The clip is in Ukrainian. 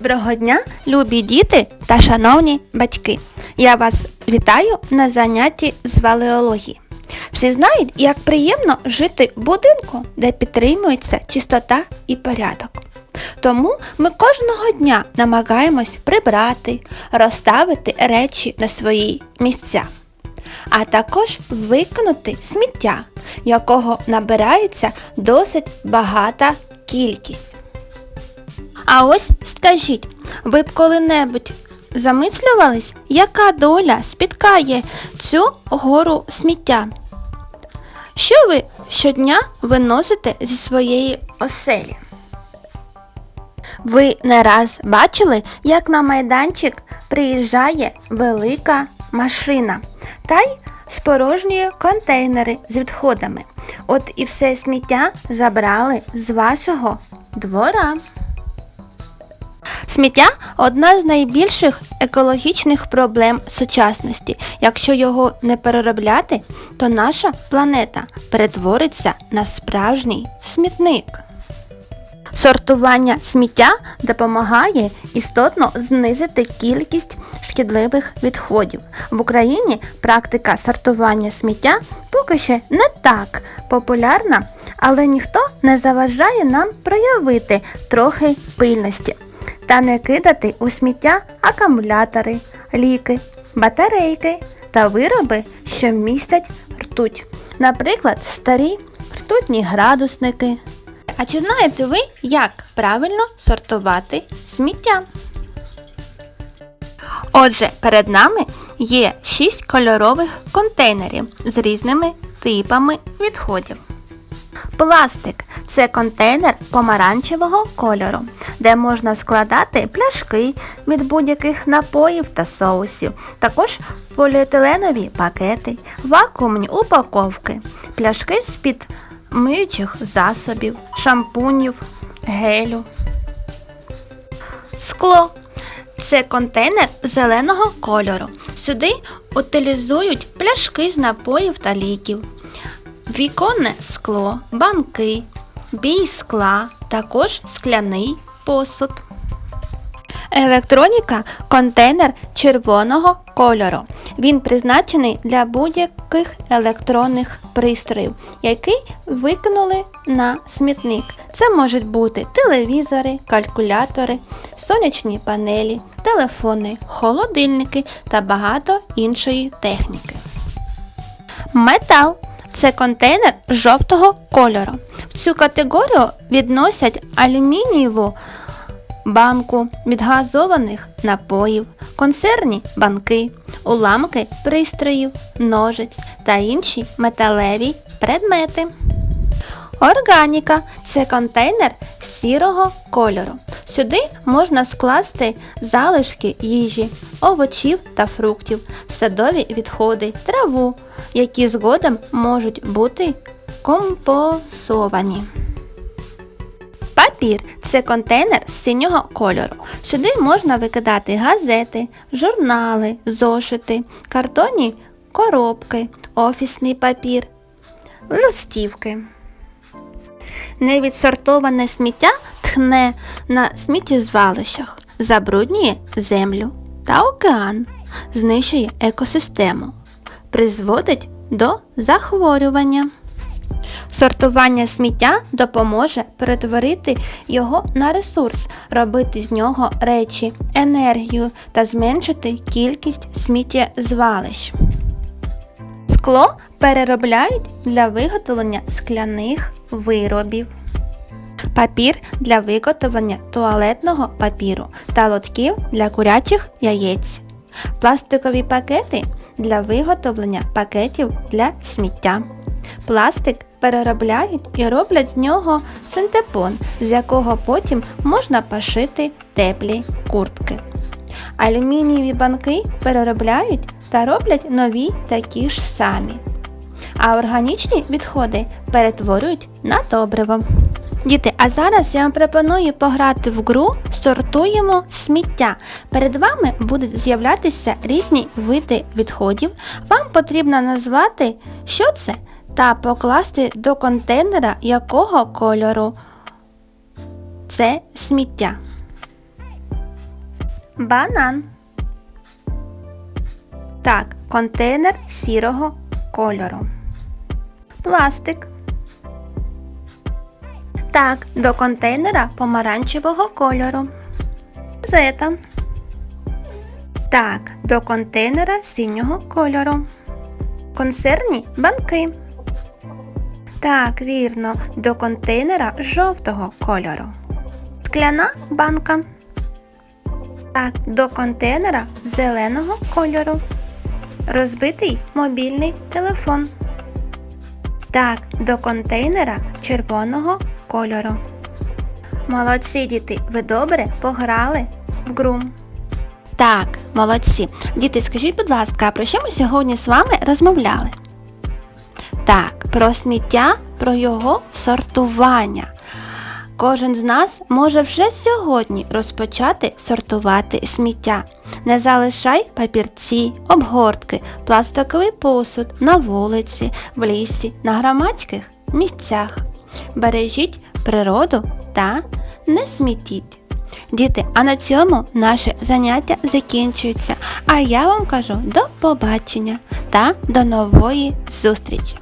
Доброго дня, любі діти та шановні батьки. Я вас вітаю на занятті з валеології. Всі знають, як приємно жити в будинку, де підтримується чистота і порядок. Тому ми кожного дня намагаємось прибрати, розставити речі на свої місця, а також викинути сміття, якого набирається досить багата кількість. А ось скажіть, ви б коли-небудь замислювались, яка доля спіткає цю гору сміття? Що ви щодня виносите зі своєї оселі? Ви не раз бачили, як на майданчик приїжджає велика машина та й спорожнює контейнери з відходами. От і все сміття забрали з вашого двора. Сміття одна з найбільших екологічних проблем сучасності. Якщо його не переробляти, то наша планета перетвориться на справжній смітник. Сортування сміття допомагає істотно знизити кількість шкідливих відходів. В Україні практика сортування сміття поки ще не так популярна, але ніхто не заважає нам проявити трохи пильності та не кидати у сміття акумулятори, ліки, батарейки та вироби, що містять ртуть. Наприклад, старі ртутні градусники. А чи знаєте ви, як правильно сортувати сміття? Отже, перед нами є 6 кольорових контейнерів з різними типами відходів. Пластик це контейнер помаранчевого кольору, де можна складати пляшки від будь-яких напоїв та соусів, також поліетиленові пакети, вакуумні упаковки, пляшки з-під миючих засобів, шампунів, гелю. Скло це контейнер зеленого кольору. Сюди утилізують пляшки з напоїв та ліків. Віконне скло, банки, бій скла, також скляний посуд. Електроніка контейнер червоного кольору. Він призначений для будь-яких електронних пристроїв, які викинули на смітник. Це можуть бути телевізори, калькулятори, сонячні панелі, телефони, холодильники та багато іншої техніки. Метал це контейнер жовтого кольору. В цю категорію відносять алюмінієву банку від газованих напоїв, консервні банки, уламки пристроїв, ножиць та інші металеві предмети. Органіка це контейнер сірого кольору. Сюди можна скласти залишки їжі, овочів та фруктів, садові відходи, траву, які згодом можуть бути компосовані. Папір це контейнер синього кольору. Сюди можна викидати газети, журнали, зошити, картонні коробки, офісний папір, листівки. Невідсортоване сміття тхне на сміттєзвалищах, забруднює землю та океан, знищує екосистему, призводить до захворювання. Сортування сміття допоможе перетворити його на ресурс, робити з нього речі, енергію та зменшити кількість сміттєзвалищ. Скло переробляють для виготовлення скляних виробів. Папір для виготовлення туалетного папіру та лотків для курячих яєць. Пластикові пакети для виготовлення пакетів для сміття. Пластик переробляють і роблять з нього синтепон, з якого потім можна пошити теплі куртки. Алюмінієві банки переробляють та роблять нові такі ж самі. А органічні відходи перетворюють на добриво. Діти, а зараз я вам пропоную пограти в гру Сортуємо сміття. Перед вами будуть з'являтися різні види відходів. Вам потрібно назвати, що це, та покласти до контейнера якого кольору це сміття. банан. Так, контейнер сірого кольору. Пластик. Так, до контейнера помаранчевого кольору. Газета. Так, до контейнера синього кольору. Консервні банки. Так, вірно, до контейнера жовтого кольору. Скляна банка. Так, до контейнера зеленого кольору. Розбитий мобільний телефон. Так, до контейнера червоного кольору. Молодці діти, ви добре пограли в гру. Так, молодці. Діти, скажіть, будь ласка, про що ми сьогодні з вами розмовляли? Так, про сміття, про його сортування. Кожен з нас може вже сьогодні розпочати сортувати сміття. Не залишай папірці, обгортки, пластиковий посуд на вулиці, в лісі, на громадських місцях. Бережіть природу та не смітіть. Діти, а на цьому наше заняття закінчується. А я вам кажу до побачення та до нової зустрічі!